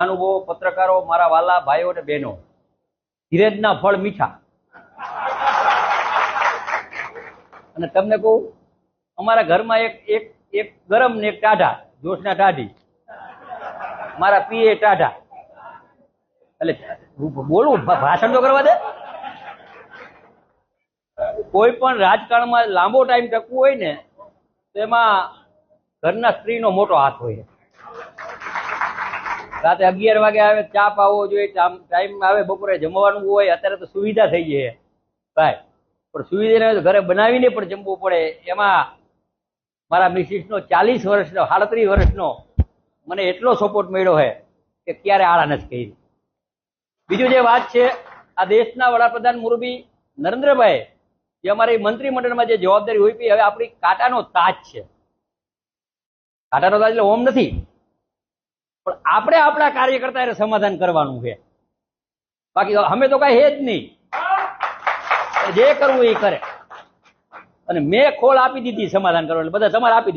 અનુભવો પત્રકારો મારા વાલા ભાઈઓ અને બહેનો. ધીરજના ફળ મીઠા. અને તમને કહું, અમારા ઘરમાં એક એક એક ગરમ ને એક ટાઢા, જોશના ટાઢી. મારા પીએ ટાઢા. એટલે બોલું ભાષણ તો કરવા દે. કોઈ પણ રાજકારણમાં લાંબો ટાઈમ ટકવું હોય ને તેમાં ઘરના સ્ત્રીનો મોટો હાથ હોય. રાતે અગિયાર વાગે આવે, ચા પાવો જોઈએ ટાઈમ આવે, બપોરે જમવાનું હોય, અત્યારે તો સુવિધા થઈ જાય ભાઈ, પણ સુવિધા ઘરે બનાવીને પણ જમવું પડે. એમાં મારા મિસિસનો ચાલીસ વર્ષનો, સાડત્રીસ વર્ષનો મને એટલો સપોર્ટ મળ્યો છે કે ક્યારે આળા નથી કહી બીજું જે વાત છે, આ દેશના વડાપ્રધાન મુરબી નરેન્દ્રભાઈ જે અમારી મંત્રીમંડળમાં જે જવાબદારી હોય હવે આપણી કાંટાનો તાજ છે. કાંટાનો તાજ એટલે ઓમ નથી. પણ આપણે આપણા કાર્યકર્તા એને સમાધાન કરવાનું છે. બાકી અમે તો કઈ હે જ નહીં. જે કરવું એ કરે. અને મેં ખોળ આપી દીધી સમાધાન કરવા એટલે બધા તમારે આપી.